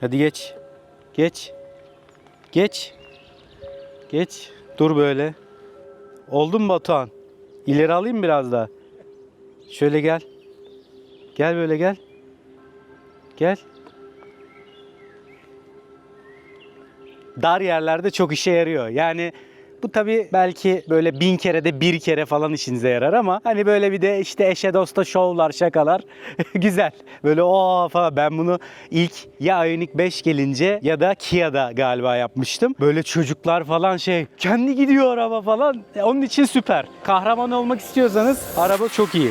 Hadi geç. Geç. Geç. Geç. Dur böyle. Oldu mu Batuhan? İleri alayım biraz daha. Şöyle gel. Gel böyle gel. Gel. Dar yerlerde çok işe yarıyor. Yani bu tabi belki böyle bin kere de bir kere falan işinize yarar ama hani böyle bir de işte eşe dosta şovlar şakalar güzel. Böyle o falan ben bunu ilk ya Ioniq 5 gelince ya da Kia'da galiba yapmıştım. Böyle çocuklar falan şey kendi gidiyor araba falan. E, Onun için süper. Kahraman olmak istiyorsanız araba çok iyi.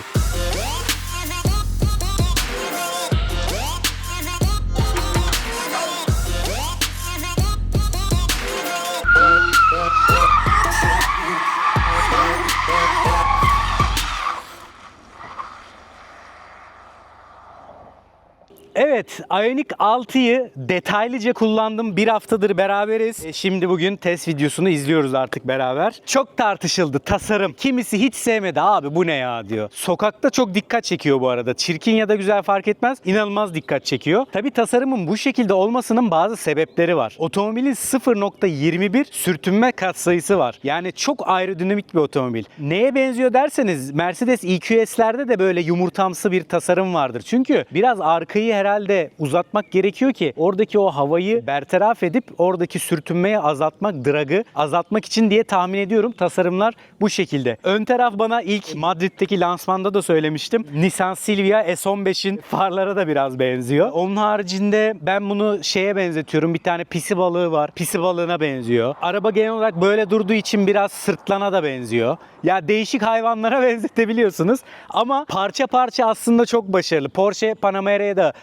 Evet, Ioniq 6'yı detaylıca kullandım. Bir haftadır beraberiz. E, Şimdi bugün test videosunu izliyoruz artık beraber. Çok tartışıldı tasarım. Kimisi hiç sevmedi abi bu ne ya diyor. Sokakta çok dikkat çekiyor bu arada. Çirkin ya da güzel fark etmez. İnanılmaz dikkat çekiyor. Tabi tasarımın bu şekilde olmasının bazı sebepleri var. Otomobilin 0.21 sürtünme katsayısı var. Yani çok aerodinamik bir otomobil. Neye benziyor derseniz Mercedes EQS'lerde de böyle yumurtamsı bir tasarım vardır. Çünkü biraz arkayı herhalde uzatmak gerekiyor ki oradaki o havayı bertaraf edip oradaki sürtünmeyi azaltmak, dragı azaltmak için diye tahmin ediyorum. Tasarımlar bu şekilde. Ön taraf bana ilk Madrid'deki lansmanda da söylemiştim. Nissan Silvia S15'in farlara da biraz benziyor. Onun haricinde ben bunu şeye benzetiyorum. Bir tane pisi balığı var. Pisi balığına benziyor. Araba genel olarak böyle durduğu için biraz sırtlana da benziyor. Ya değişik hayvanlara benzetebiliyorsunuz. Ama parça parça aslında çok başarılı. Porsche Panamera'ya da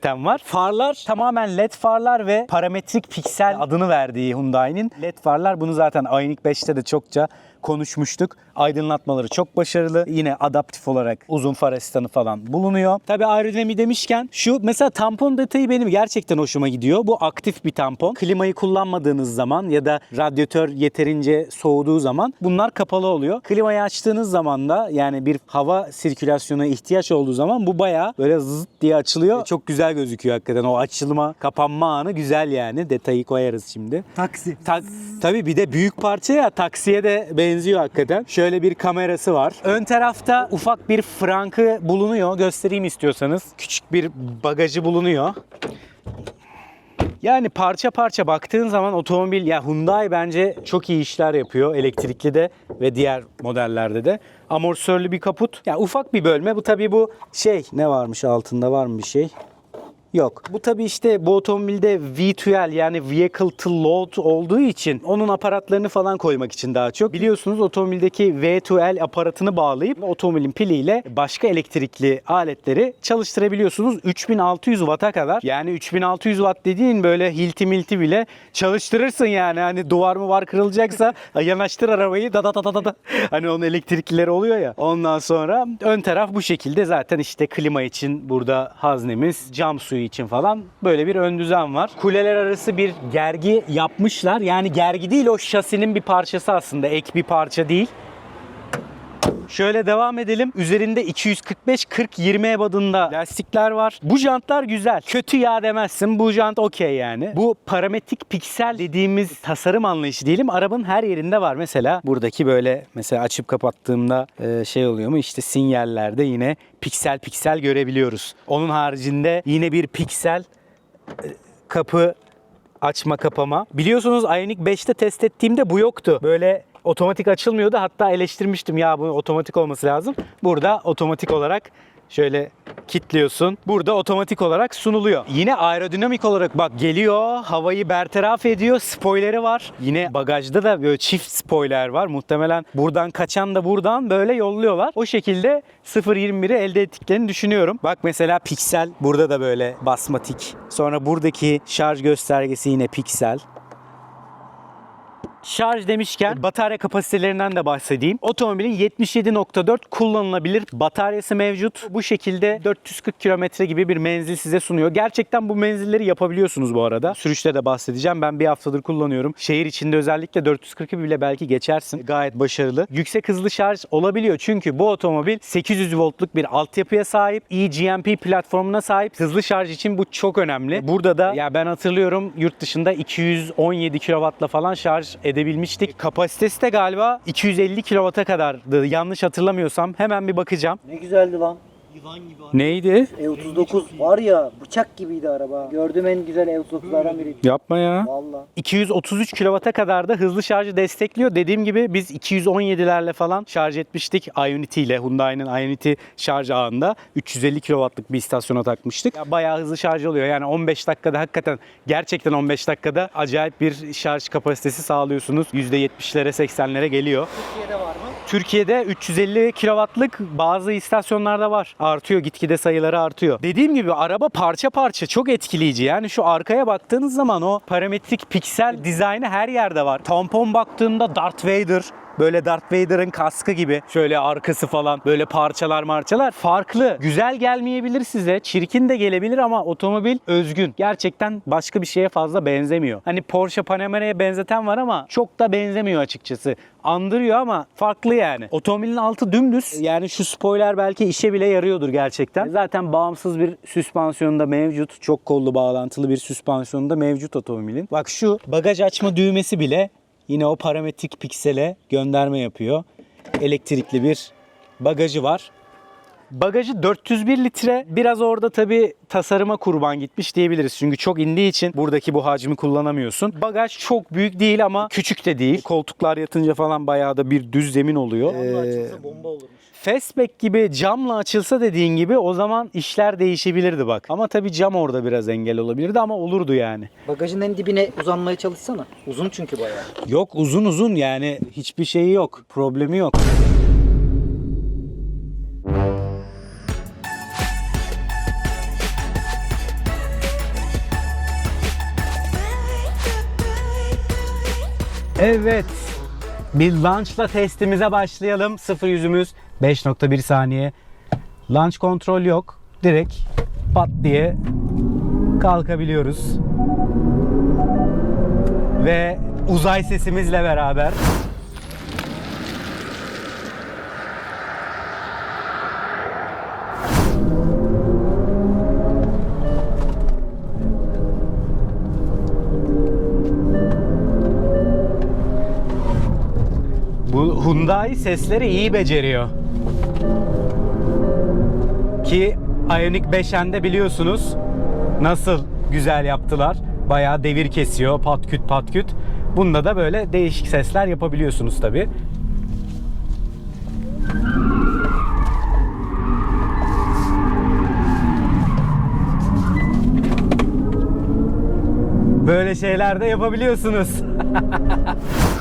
benzeten var. Farlar tamamen led farlar ve parametrik piksel adını verdiği Hyundai'nin led farlar. Bunu zaten Ioniq 5'te de çokça konuşmuştuk. Aydınlatmaları çok başarılı. Yine adaptif olarak uzun far asistanı falan bulunuyor. Tabi aerodinami demişken şu mesela tampon detayı benim gerçekten hoşuma gidiyor. Bu aktif bir tampon. Klimayı kullanmadığınız zaman ya da radyatör yeterince soğuduğu zaman bunlar kapalı oluyor. Klimayı açtığınız zaman da yani bir hava sirkülasyona ihtiyaç olduğu zaman bu bayağı böyle zıt diye açılıyor. Çok güzel gözüküyor hakikaten. O açılma, kapanma anı güzel yani. Detayı koyarız şimdi. Taksi. Ta- tabii bir de büyük parça ya taksiye de benziyor hakikaten. Şöyle bir kamerası var. Ön tarafta ufak bir frankı bulunuyor. Göstereyim istiyorsanız. Küçük bir bagajı bulunuyor. Yani parça parça baktığın zaman otomobil ya Hyundai bence çok iyi işler yapıyor elektrikli de ve diğer modellerde de. Amortisörlü bir kaput. Ya ufak bir bölme. Bu tabii bu şey ne varmış altında var mı bir şey? Yok. Bu tabii işte bu otomobilde V2L yani Vehicle to Load olduğu için onun aparatlarını falan koymak için daha çok. Biliyorsunuz otomobildeki V2L aparatını bağlayıp otomobilin piliyle başka elektrikli aletleri çalıştırabiliyorsunuz. 3600 Watt'a kadar. Yani 3600 Watt dediğin böyle hilti milti bile çalıştırırsın yani. Hani duvar mı var kırılacaksa yanaştır arabayı da da da da da. Hani onun elektriklileri oluyor ya. Ondan sonra ön taraf bu şekilde zaten işte klima için burada haznemiz, cam suyu için falan böyle bir ön düzen var. Kuleler arası bir gergi yapmışlar. Yani gergi değil o şasinin bir parçası aslında. Ek bir parça değil. Şöyle devam edelim. Üzerinde 245-40-20 ebadında lastikler var. Bu jantlar güzel. Kötü ya demezsin. Bu jant okey yani. Bu parametrik piksel dediğimiz tasarım anlayışı diyelim. Arabanın her yerinde var. Mesela buradaki böyle mesela açıp kapattığımda e, şey oluyor mu? İşte sinyallerde yine piksel piksel görebiliyoruz. Onun haricinde yine bir piksel e, kapı açma kapama. Biliyorsunuz Ioniq 5'te test ettiğimde bu yoktu. Böyle otomatik açılmıyordu. Hatta eleştirmiştim ya bu otomatik olması lazım. Burada otomatik olarak şöyle kilitliyorsun. Burada otomatik olarak sunuluyor. Yine aerodinamik olarak bak geliyor, havayı bertaraf ediyor. Spoiler'i var. Yine bagajda da böyle çift spoiler var. Muhtemelen buradan kaçan da buradan böyle yolluyorlar. O şekilde 0.21'i elde ettiklerini düşünüyorum. Bak mesela piksel burada da böyle basmatik. Sonra buradaki şarj göstergesi yine piksel. Şarj demişken batarya kapasitelerinden de bahsedeyim. Otomobilin 77.4 kullanılabilir bataryası mevcut. Bu şekilde 440 kilometre gibi bir menzil size sunuyor. Gerçekten bu menzilleri yapabiliyorsunuz bu arada. Sürüşte de bahsedeceğim. Ben bir haftadır kullanıyorum. Şehir içinde özellikle 440'ı bile belki geçersin. Gayet başarılı. Yüksek hızlı şarj olabiliyor. Çünkü bu otomobil 800 voltluk bir altyapıya sahip. eGMP platformuna sahip. Hızlı şarj için bu çok önemli. Burada da ya ben hatırlıyorum yurt dışında 217 kW'la falan şarj edebilmiştik. Kapasitesi de galiba 250 kW'a kadardı. Yanlış hatırlamıyorsam hemen bir bakacağım. Ne güzeldi lan. Neydi? E39 var ya bıçak gibiydi araba. Gördüğüm en güzel E39'lardan biriydi. Yapma ya. Valla. 233 kW'a kadar da hızlı şarjı destekliyor. Dediğim gibi biz 217'lerle falan şarj etmiştik Ionity ile Hyundai'nin Ionity şarj ağında 350 kW'lık bir istasyona takmıştık. Ya bayağı hızlı şarj oluyor. Yani 15 dakikada hakikaten gerçekten 15 dakikada acayip bir şarj kapasitesi sağlıyorsunuz. %70'lere 80'lere geliyor. Türkiye'de var mı? Türkiye'de 350 kW'lık bazı istasyonlarda var. Artıyor gitgide sayıları artıyor. Dediğim gibi araba parça parça çok etkileyici. Yani şu arkaya baktığınız zaman o parametrik piksel dizaynı her yerde var. Tampon baktığımda Darth Vader Böyle Darth Vader'ın kaskı gibi. Şöyle arkası falan. Böyle parçalar marçalar. Farklı. Güzel gelmeyebilir size. Çirkin de gelebilir ama otomobil özgün. Gerçekten başka bir şeye fazla benzemiyor. Hani Porsche Panamera'ya benzeten var ama çok da benzemiyor açıkçası. Andırıyor ama farklı yani. Otomobilin altı dümdüz. Yani şu spoiler belki işe bile yarıyordur gerçekten. Zaten bağımsız bir süspansiyonda mevcut. Çok kollu bağlantılı bir süspansiyonda mevcut otomobilin. Bak şu bagaj açma düğmesi bile Yine o parametrik piksele gönderme yapıyor. Elektrikli bir bagajı var. Bagajı 401 litre. Biraz orada tabii tasarıma kurban gitmiş diyebiliriz. Çünkü çok indiği için buradaki bu hacmi kullanamıyorsun. Bagaj çok büyük değil ama küçük de değil. Koltuklar yatınca falan bayağı da bir düz zemin oluyor. Ee, bomba olurmuş. Fastback gibi camla açılsa dediğin gibi o zaman işler değişebilirdi bak. Ama tabii cam orada biraz engel olabilirdi ama olurdu yani. Bagajın en dibine uzanmaya çalışsana. Uzun çünkü bayağı. Yok uzun uzun yani hiçbir şeyi yok. Problemi yok. Evet. Bir launchla testimize başlayalım. Sıfır yüzümüz 5.1 saniye. Launch kontrol yok. Direkt pat diye kalkabiliyoruz. Ve uzay sesimizle beraber Hyundai sesleri iyi beceriyor. Ki Ioniq 5N'de biliyorsunuz nasıl güzel yaptılar. Bayağı devir kesiyor. Pat küt pat küt. Bunda da böyle değişik sesler yapabiliyorsunuz tabi. Böyle şeyler de yapabiliyorsunuz.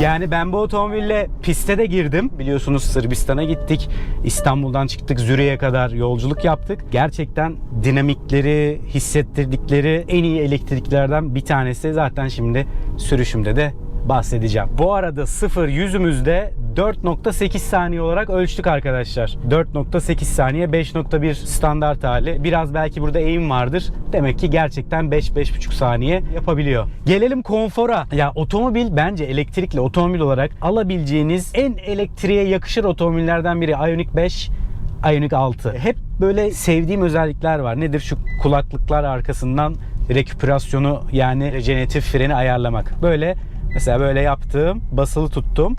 Yani ben bu otomobille piste de girdim. Biliyorsunuz Sırbistan'a gittik. İstanbul'dan çıktık Zürich'e kadar yolculuk yaptık. Gerçekten dinamikleri, hissettirdikleri en iyi elektriklerden bir tanesi. Zaten şimdi sürüşümde de bahsedeceğim. Bu arada 0 yüzümüzde 4.8 saniye olarak ölçtük arkadaşlar. 4.8 saniye 5.1 standart hali. Biraz belki burada eğim vardır. Demek ki gerçekten 5-5.5 saniye yapabiliyor. Gelelim konfora. Ya otomobil bence elektrikli otomobil olarak alabileceğiniz en elektriğe yakışır otomobillerden biri Ioniq 5 Ioniq 6. Hep böyle sevdiğim özellikler var. Nedir şu kulaklıklar arkasından rekuperasyonu yani rejeneratif freni ayarlamak. Böyle mesela böyle yaptım, basılı tuttum.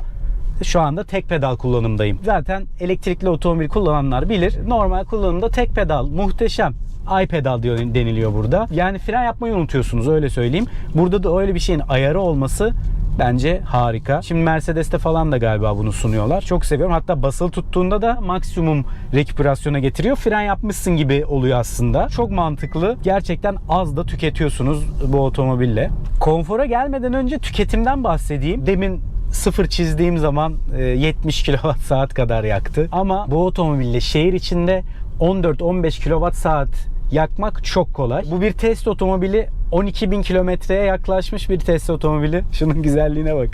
Şu anda tek pedal kullanımdayım. Zaten elektrikli otomobil kullananlar bilir. Normal kullanımda tek pedal muhteşem. Ay pedal diyor deniliyor burada. Yani fren yapmayı unutuyorsunuz öyle söyleyeyim. Burada da öyle bir şeyin ayarı olması bence harika. Şimdi Mercedes'te falan da galiba bunu sunuyorlar. Çok seviyorum. Hatta basılı tuttuğunda da maksimum rekuperasyona getiriyor. Fren yapmışsın gibi oluyor aslında. Çok mantıklı. Gerçekten az da tüketiyorsunuz bu otomobille. Konfora gelmeden önce tüketimden bahsedeyim. Demin sıfır çizdiğim zaman e, 70 kWh kadar yaktı. Ama bu otomobille şehir içinde 14-15 kilowatt saat yakmak çok kolay. Bu bir test otomobili 12.000 kilometreye yaklaşmış bir test otomobili. Şunun güzelliğine bak.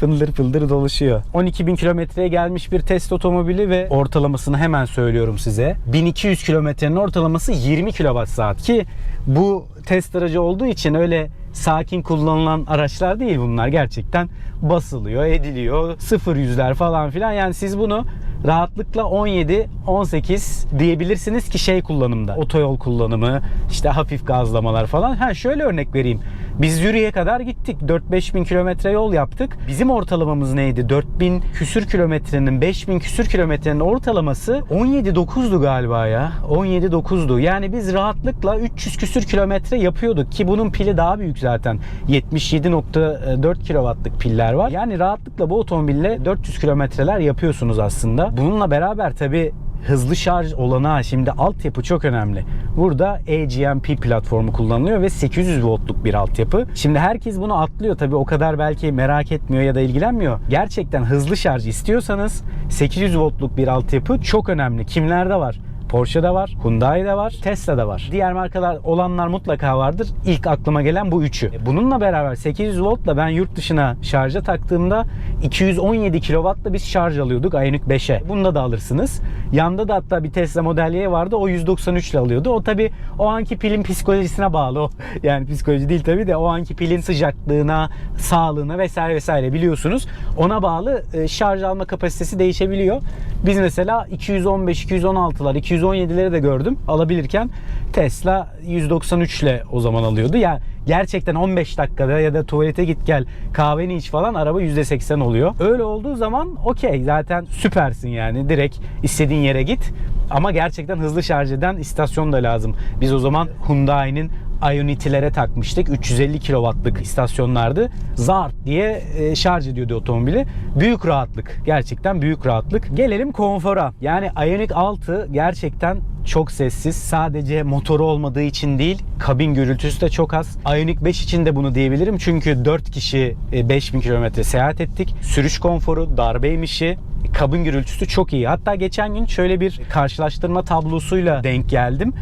Fıldır fıldır dolaşıyor. 12.000 kilometreye gelmiş bir test otomobili ve ortalamasını hemen söylüyorum size. 1200 kilometrenin ortalaması 20 kilowatt saat ki bu test aracı olduğu için öyle sakin kullanılan araçlar değil bunlar. Gerçekten basılıyor, ediliyor, sıfır yüzler falan filan. Yani siz bunu rahatlıkla 17, 18 diyebilirsiniz ki şey kullanımda. Otoyol kullanımı, işte hafif gazlamalar falan. Ha şöyle örnek vereyim. Biz Zürih'e kadar gittik. 4-5 bin kilometre yol yaptık. Bizim ortalamamız neydi? 4000 küsür kilometrenin, 5000 küsür kilometrenin ortalaması 17-9'du galiba ya. 17-9'du. Yani biz rahatlıkla 300 küsür kilometre yapıyorduk ki bunun pili daha büyük zaten. 77.4 kW'lık piller var. Yani rahatlıkla bu otomobille 400 kilometreler yapıyorsunuz aslında. Bununla beraber tabi hızlı şarj olanağı şimdi altyapı çok önemli. Burada AGMP platformu kullanılıyor ve 800 voltluk bir altyapı. Şimdi herkes bunu atlıyor tabi o kadar belki merak etmiyor ya da ilgilenmiyor. Gerçekten hızlı şarj istiyorsanız 800 voltluk bir altyapı çok önemli. Kimlerde var? Porsche'de var, Hyundai'de var, Tesla'da var. Diğer markalar olanlar mutlaka vardır. İlk aklıma gelen bu üçü. E, Bununla beraber 800 voltla ben yurt dışına şarja taktığımda 217 kW'la biz şarj alıyorduk Ioniq 5'e. Bunda da alırsınız. Yanda da hatta bir Tesla Model Y vardı. O 193 ile alıyordu. O tabi o anki pilin psikolojisine bağlı. Yani psikoloji değil tabi de o anki pilin sıcaklığına, sağlığına vesaire vesaire biliyorsunuz. Ona bağlı e, şarj alma kapasitesi değişebiliyor. Biz mesela 215, 216'lar, 217'leri de gördüm alabilirken. Tesla 193 ile o zaman alıyordu. Yani gerçekten 15 dakikada ya da tuvalete git gel kahveni iç falan araba %80 oluyor. Öyle olduğu zaman okey zaten süpersin yani direkt istediğin yere git. Ama gerçekten hızlı şarj eden istasyon da lazım. Biz o zaman Hyundai'nin Ionity'lere takmıştık. 350 kW'lık istasyonlardı. Zart diye e, şarj ediyordu otomobili. Büyük rahatlık. Gerçekten büyük rahatlık. Gelelim konfora. Yani Ioniq 6 gerçekten çok sessiz. Sadece motoru olmadığı için değil, kabin gürültüsü de çok az. Ioniq 5 için de bunu diyebilirim. Çünkü 4 kişi e, 5000 kilometre seyahat ettik. Sürüş konforu, darbe emişi, kabin gürültüsü çok iyi. Hatta geçen gün şöyle bir karşılaştırma tablosuyla denk geldim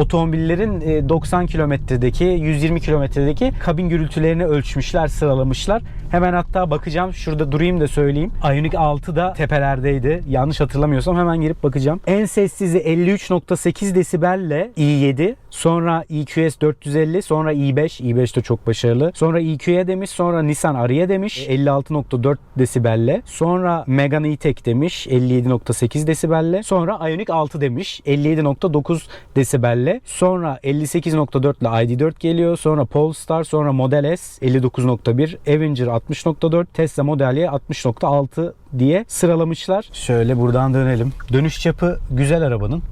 otomobillerin e, 90 kilometredeki 120 kilometredeki kabin gürültülerini ölçmüşler sıralamışlar. Hemen hatta bakacağım şurada durayım da söyleyeyim. Ioniq 6 da tepelerdeydi. Yanlış hatırlamıyorsam hemen girip bakacağım. En sessizi 53.8 desibelle i7 sonra EQS 450 sonra i5 i5 de çok başarılı. Sonra EQ'ye demiş sonra Nissan Ariya demiş 56.4 desibelle. Sonra Megane E-Tech demiş 57.8 desibelle. Sonra Ioniq 6 demiş 57.9 desibelle. Sonra 58.4 ile ID4 geliyor. Sonra Polestar, sonra Model S 59.1, Avenger 60.4, Tesla Model Y 60.6 diye sıralamışlar. Şöyle buradan dönelim. Dönüş çapı güzel arabanın.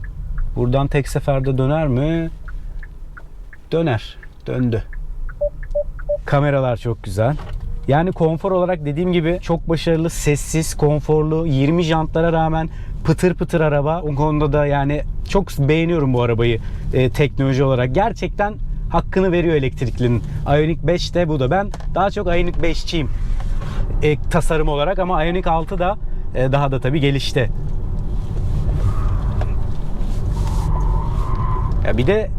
Buradan tek seferde döner mi? Döner. Döndü. Kameralar çok güzel. Yani konfor olarak dediğim gibi çok başarılı, sessiz, konforlu, 20 jantlara rağmen pıtır pıtır araba. O konuda da yani çok beğeniyorum bu arabayı e, teknoloji olarak. Gerçekten hakkını veriyor elektriklinin. Ioniq 5 de bu da. Ben daha çok Ioniq 5'çiyim e, tasarım olarak ama Ioniq 6 da e, daha da tabii gelişti. Ya bir de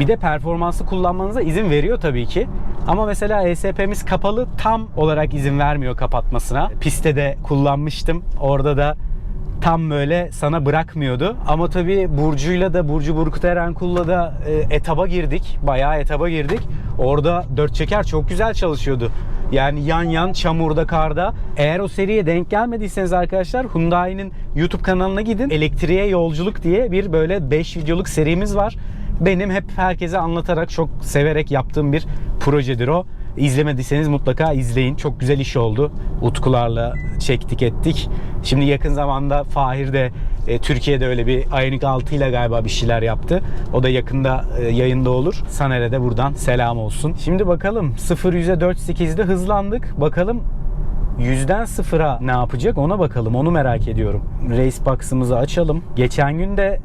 Bir de performanslı kullanmanıza izin veriyor tabii ki. Ama mesela ESP'miz kapalı tam olarak izin vermiyor kapatmasına. Piste de kullanmıştım. Orada da tam böyle sana bırakmıyordu. Ama tabii Burcu'yla da Burcu Burkut Erenkul'la da e, etaba girdik. Bayağı etaba girdik. Orada dört çeker çok güzel çalışıyordu. Yani yan yan çamurda, karda. Eğer o seriye denk gelmediyseniz arkadaşlar Hyundai'nin YouTube kanalına gidin. Elektriğe yolculuk diye bir böyle 5 videoluk serimiz var. Benim hep herkese anlatarak çok severek yaptığım bir projedir o. İzlemediyseniz mutlaka izleyin. Çok güzel iş oldu. Utkularla çektik ettik. Şimdi yakın zamanda Fahir de e, Türkiye'de öyle bir Ioniq 6 ile galiba bir şeyler yaptı. O da yakında e, yayında olur. Saner'e de buradan selam olsun. Şimdi bakalım 0 100'e 4.8'de hızlandık. Bakalım Yüzden sıfıra ne yapacak ona bakalım. Onu merak ediyorum. Racebox'ımızı açalım. Geçen gün de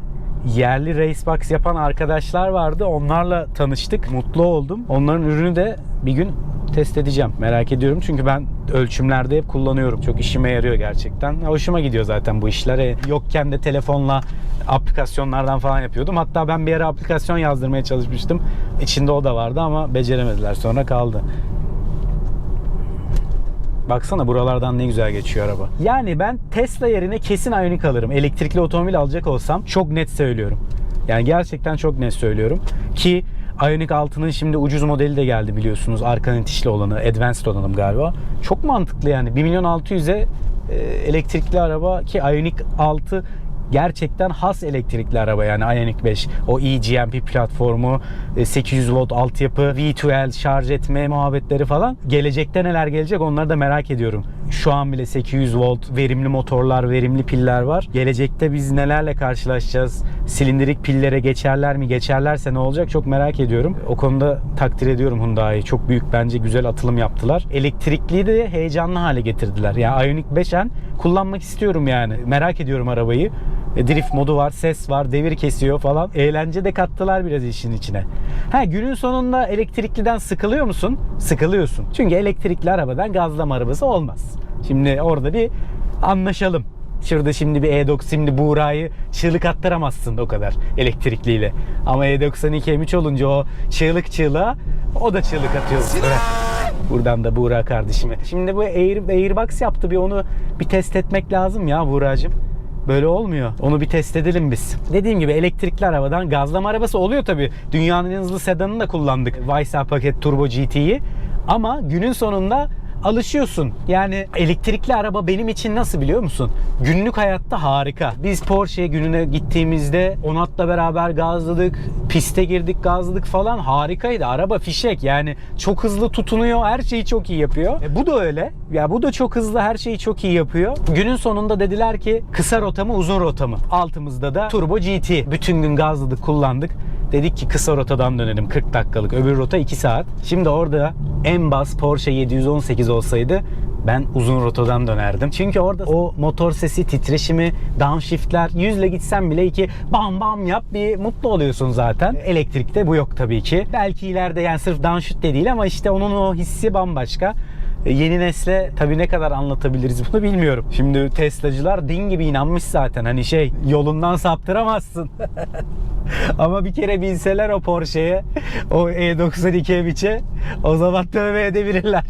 yerli Racebox yapan arkadaşlar vardı. Onlarla tanıştık. Mutlu oldum. Onların ürünü de bir gün test edeceğim. Merak ediyorum çünkü ben ölçümlerde hep kullanıyorum. Çok işime yarıyor gerçekten. Hoşuma gidiyor zaten bu işler. E, Yokken de telefonla aplikasyonlardan falan yapıyordum. Hatta ben bir ara aplikasyon yazdırmaya çalışmıştım. İçinde o da vardı ama beceremediler. Sonra kaldı. Baksana buralardan ne güzel geçiyor araba. Yani ben Tesla yerine kesin Ioniq alırım. Elektrikli otomobil alacak olsam çok net söylüyorum. Yani gerçekten çok net söylüyorum. Ki Ioniq 6'nın şimdi ucuz modeli de geldi biliyorsunuz. Arka itişli olanı, Advanced olanım galiba. Çok mantıklı yani. 1 milyon 600'e e, elektrikli araba ki Ioniq 6 gerçekten has elektrikli araba yani Ioniq 5 o eGMP platformu e, 800 volt altyapı V2L şarj etme muhabbetleri falan gelecekte neler gelecek onları da merak ediyorum. Şu an bile 800 volt verimli motorlar, verimli piller var. Gelecekte biz nelerle karşılaşacağız? Silindirik pillere geçerler mi? Geçerlerse ne olacak? Çok merak ediyorum. O konuda takdir ediyorum Hyundai'yi. Çok büyük bence güzel atılım yaptılar. Elektrikliyi de heyecanlı hale getirdiler. Yani Ioniq 5N kullanmak istiyorum yani. Merak ediyorum arabayı. E, Drift modu var, ses var, devir kesiyor falan. Eğlence de kattılar biraz işin içine. Ha günün sonunda elektrikliden sıkılıyor musun? Sıkılıyorsun. Çünkü elektrikli arabadan gazlama arabası olmaz. Şimdi orada bir anlaşalım. Şurada şimdi bir E90 şimdi Buğra'yı çığlık attıramazsın o kadar elektrikliyle. Ama E92 M3 olunca o çığlık çığlığa o da çığlık atıyor. Bırak. Buradan da Buğra kardeşime. Şimdi bu Air, Airbox yaptı bir onu bir test etmek lazım ya Buğra'cığım. Böyle olmuyor. Onu bir test edelim biz. Dediğim gibi elektrikli arabadan gazlama arabası oluyor tabii. Dünyanın en hızlı sedanını da kullandık. Vaysa paket Turbo GT'yi. Ama günün sonunda alışıyorsun. Yani elektrikli araba benim için nasıl biliyor musun? Günlük hayatta harika. Biz Porsche'ye gününe gittiğimizde Onat'la beraber gazladık. Piste girdik gazladık falan harikaydı. Araba fişek yani çok hızlı tutunuyor. Her şeyi çok iyi yapıyor. E, bu da öyle. Ya bu da çok hızlı her şeyi çok iyi yapıyor. Günün sonunda dediler ki kısa rota mı uzun rota mı? Altımızda da Turbo GT. Bütün gün gazladık kullandık. Dedik ki kısa rotadan dönelim 40 dakikalık. Öbür rota 2 saat. Şimdi orada en bas Porsche 718 olsaydı ben uzun rotadan dönerdim. Çünkü orada o motor sesi, titreşimi, downshiftler yüzle gitsen bile iki bam bam yap bir mutlu oluyorsun zaten. Elektrikte bu yok tabii ki. Belki ileride yani sırf downshift de değil ama işte onun o hissi bambaşka. E, Yeni nesle tabii ne kadar anlatabiliriz bunu bilmiyorum. Şimdi Tesla'cılar din gibi inanmış zaten. Hani şey yolundan saptıramazsın. Ama bir kere binseler o Porsche'ye, o E92 M3'e o zaman tövbe edebilirler.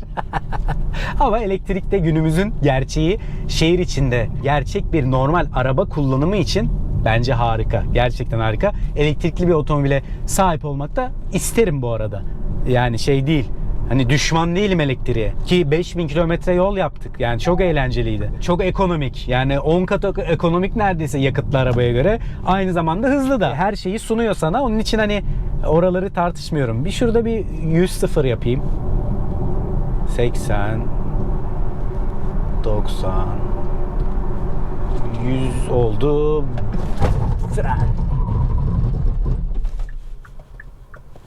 Ama elektrikte günümüzün gerçeği şehir içinde gerçek bir normal araba kullanımı için bence harika. Gerçekten harika. Elektrikli bir otomobile sahip olmak da isterim bu arada. Yani şey değil. Hani düşman değilim elektriğe. Ki 5000 kilometre yol yaptık. Yani çok eğlenceliydi. Çok ekonomik. Yani 10 kat ek- ekonomik neredeyse yakıtlı arabaya göre. Aynı zamanda hızlı da. Her şeyi sunuyor sana. Onun için hani oraları tartışmıyorum. Bir şurada bir 100 sıfır yapayım. 80 90 100 oldu. Fren.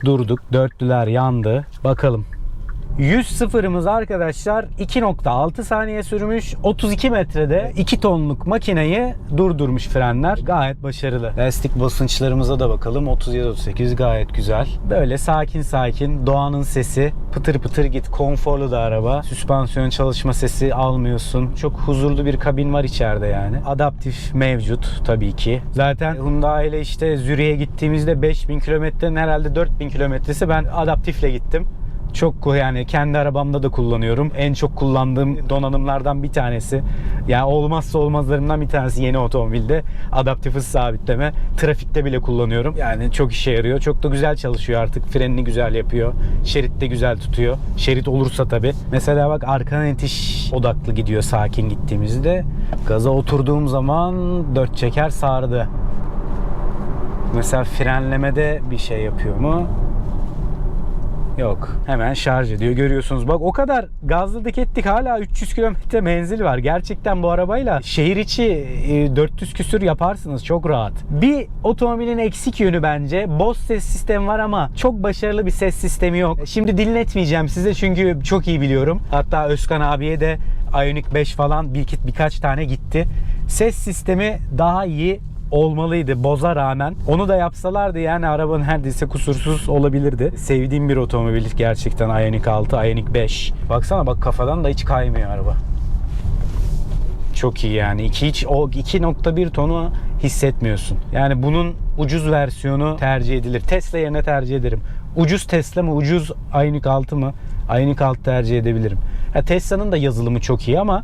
Durduk. Dörtlüler yandı. Bakalım. 100 sıfırımız arkadaşlar 2.6 saniye sürmüş. 32 metrede 2 tonluk makineyi durdurmuş frenler. Gayet başarılı. Lastik basınçlarımıza da bakalım. 37-38 gayet güzel. Böyle sakin sakin doğanın sesi. Pıtır pıtır git. Konforlu da araba. Süspansiyon çalışma sesi almıyorsun. Çok huzurlu bir kabin var içeride yani. Adaptif mevcut tabii ki. Zaten Hyundai ile işte Zürich'e gittiğimizde 5000 kilometrenin herhalde 4000 kilometresi ben adaptifle gittim. Çok yani kendi arabamda da kullanıyorum. En çok kullandığım donanımlardan bir tanesi. Yani olmazsa olmazlarımdan bir tanesi yeni otomobilde. Adaptif hız sabitleme. Trafikte bile kullanıyorum. Yani çok işe yarıyor. Çok da güzel çalışıyor artık. Frenini güzel yapıyor. Şeritte güzel tutuyor. Şerit olursa tabii. Mesela bak arkadan itiş odaklı gidiyor sakin gittiğimizde. Gaza oturduğum zaman dört çeker sardı. Mesela frenlemede bir şey yapıyor mu? Yok. Hemen şarj ediyor. Görüyorsunuz. Bak o kadar gazladık ettik. Hala 300 kilometre menzil var. Gerçekten bu arabayla şehir içi e, 400 küsür yaparsınız. Çok rahat. Bir otomobilin eksik yönü bence. Bose ses sistemi var ama çok başarılı bir ses sistemi yok. Şimdi dinletmeyeceğim size çünkü çok iyi biliyorum. Hatta Özkan abiye de Ioniq 5 falan bir, birkaç tane gitti. Ses sistemi daha iyi olmalıydı boza rağmen. Onu da yapsalardı yani araba neredeyse kusursuz olabilirdi. Sevdiğim bir otomobil gerçekten Ioniq 6, Ioniq 5. Baksana bak kafadan da hiç kaymıyor araba. Çok iyi yani. İki, hiç o 2.1 tonu hissetmiyorsun. Yani bunun ucuz versiyonu tercih edilir. Tesla yerine tercih ederim. Ucuz Tesla mı, ucuz Ioniq 6 mı? Ioniq 6 tercih edebilirim. Ha, Tesla'nın da yazılımı çok iyi ama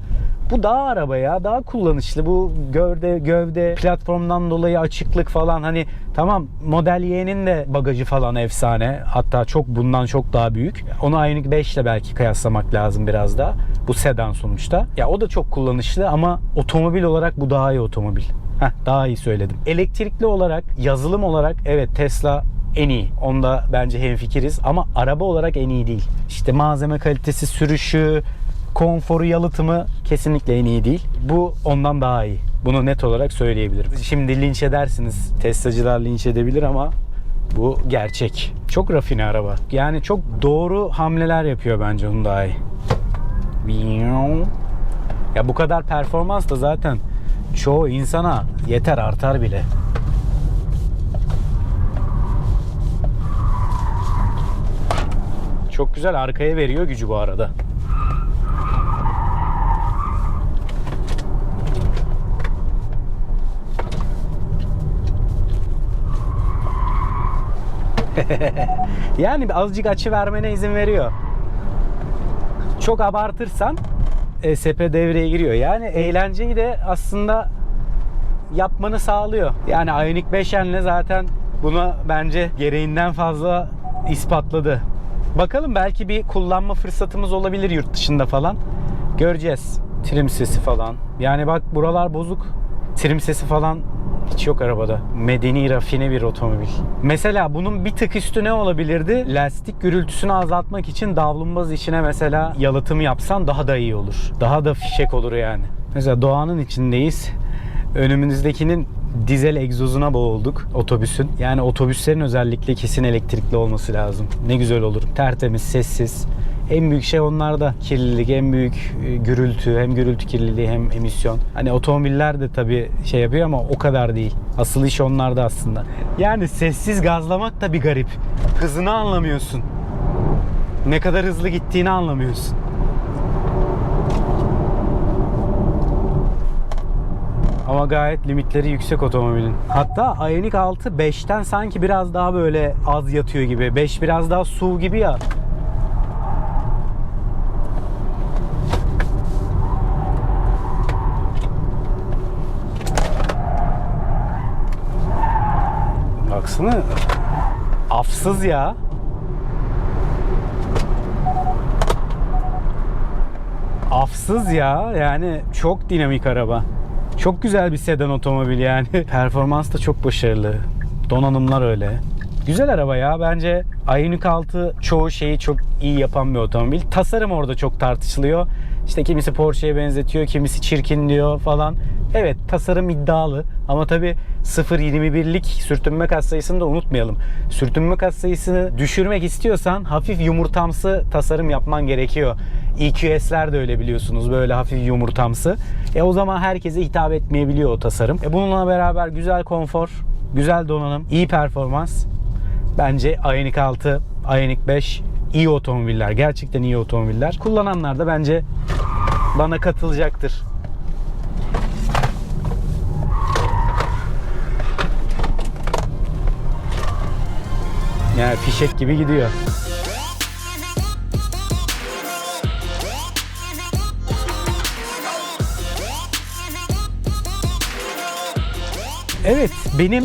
bu daha araba ya, daha kullanışlı. Bu gövde gövde platformdan dolayı açıklık falan hani tamam Model Y'nin de bagajı falan efsane. Hatta çok bundan çok daha büyük. Onu Ioniq 5 ile belki kıyaslamak lazım biraz da. Bu sedan sonuçta. Ya o da çok kullanışlı ama otomobil olarak bu daha iyi otomobil. Heh, daha iyi söyledim. Elektrikli olarak, yazılım olarak evet Tesla en iyi. Onda bence hemfikiriz ama araba olarak en iyi değil. İşte malzeme kalitesi, sürüşü, konforu, yalıtımı kesinlikle en iyi değil. Bu ondan daha iyi. Bunu net olarak söyleyebilirim. Şimdi linç edersiniz. Teslacılar linç edebilir ama bu gerçek. Çok rafine araba. Yani çok doğru hamleler yapıyor bence Hyundai. Ya bu kadar performans da zaten çoğu insana yeter artar bile. Çok güzel arkaya veriyor gücü bu arada. yani azıcık açı vermene izin veriyor. Çok abartırsan ESP devreye giriyor. Yani eğlenceyi de aslında yapmanı sağlıyor. Yani Ioniq 5N'le zaten buna bence gereğinden fazla ispatladı. Bakalım belki bir kullanma fırsatımız olabilir yurt dışında falan. Göreceğiz. Trim sesi falan. Yani bak buralar bozuk. Trim sesi falan hiç yok arabada. Medeni rafine bir otomobil. Mesela bunun bir tık üstü ne olabilirdi? Lastik gürültüsünü azaltmak için davlumbaz içine mesela yalıtım yapsan daha da iyi olur. Daha da fişek olur yani. Mesela doğanın içindeyiz. Önümüzdekinin dizel egzozuna boğulduk otobüsün. Yani otobüslerin özellikle kesin elektrikli olması lazım. Ne güzel olur. Tertemiz, sessiz. En büyük şey onlarda kirlilik, en büyük e, gürültü, hem gürültü kirliliği hem emisyon. Hani otomobiller de tabii şey yapıyor ama o kadar değil. Asıl iş onlarda aslında. Yani sessiz gazlamak da bir garip. Hızını anlamıyorsun. Ne kadar hızlı gittiğini anlamıyorsun. Ama gayet limitleri yüksek otomobilin. Hatta Ioniq 6 5'ten sanki biraz daha böyle az yatıyor gibi. 5 biraz daha SUV gibi ya. Baksana. Afsız ya. Afsız ya. Yani çok dinamik araba. Çok güzel bir sedan otomobil yani. Performans da çok başarılı. Donanımlar öyle. Güzel araba ya. Bence Ioniq 6 çoğu şeyi çok iyi yapan bir otomobil. Tasarım orada çok tartışılıyor. İşte kimisi Porsche'ye benzetiyor, kimisi çirkin diyor falan. Evet tasarım iddialı ama tabi 0.21'lik sürtünme kat sayısını da unutmayalım. Sürtünme kat sayısını düşürmek istiyorsan hafif yumurtamsı tasarım yapman gerekiyor. EQS'ler de öyle biliyorsunuz böyle hafif yumurtamsı. E o zaman herkese hitap etmeyebiliyor o tasarım. E bununla beraber güzel konfor, güzel donanım, iyi performans. Bence Ioniq 6, Ioniq 5 iyi otomobiller. Gerçekten iyi otomobiller. Kullananlar da bence bana katılacaktır. Yani fişek gibi gidiyor. Evet benim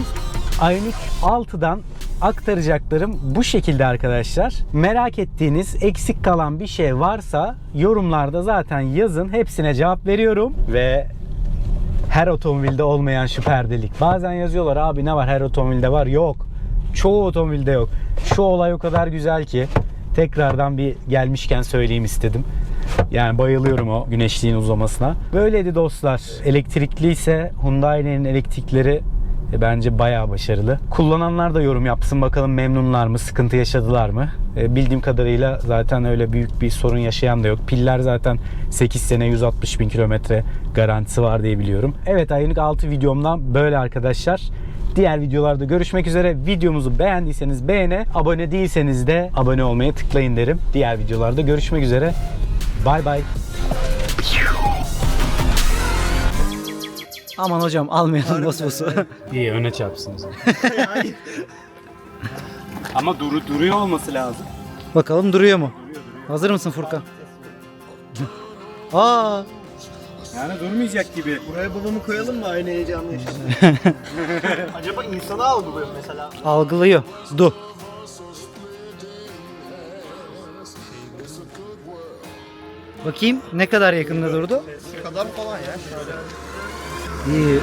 Ioniq 6'dan aktaracaklarım bu şekilde arkadaşlar. Merak ettiğiniz eksik kalan bir şey varsa yorumlarda zaten yazın. Hepsine cevap veriyorum ve her otomobilde olmayan şu perdelik. Bazen yazıyorlar abi ne var her otomobilde var. Yok. Çoğu otomobilde yok. Şu olay o kadar güzel ki tekrardan bir gelmişken söyleyeyim istedim. Yani bayılıyorum o güneşliğin uzamasına. Böyleydi dostlar. Elektrikli ise Hyundai'nin elektrikleri E, bence bayağı başarılı. Kullananlar da yorum yapsın bakalım memnunlar mı, sıkıntı yaşadılar mı? E, bildiğim kadarıyla zaten öyle büyük bir sorun yaşayan da yok. Piller zaten 8 sene 160 bin kilometre garantisi var diye biliyorum. Evet Ioniq 6 videomdan böyle arkadaşlar. Diğer videolarda görüşmek üzere. Videomuzu beğendiyseniz beğene, abone değilseniz de abone olmaya tıklayın derim. Diğer videolarda görüşmek üzere. Bay bay. Aman hocam almayalım Vosvos'u. İyi öne çarpsın o zaman. Ama duru, duruyor olması lazım. Bakalım duruyor mu? Hazır mısın Furkan? Aa, Yani durmayacak gibi. Buraya babamı koyalım mı aynı heyecanla yaşasın? Acaba insana algılıyor mesela? algılıyor. Du. Bakayım ne kadar yakında durdu? Şu kadar falan ya. İyi.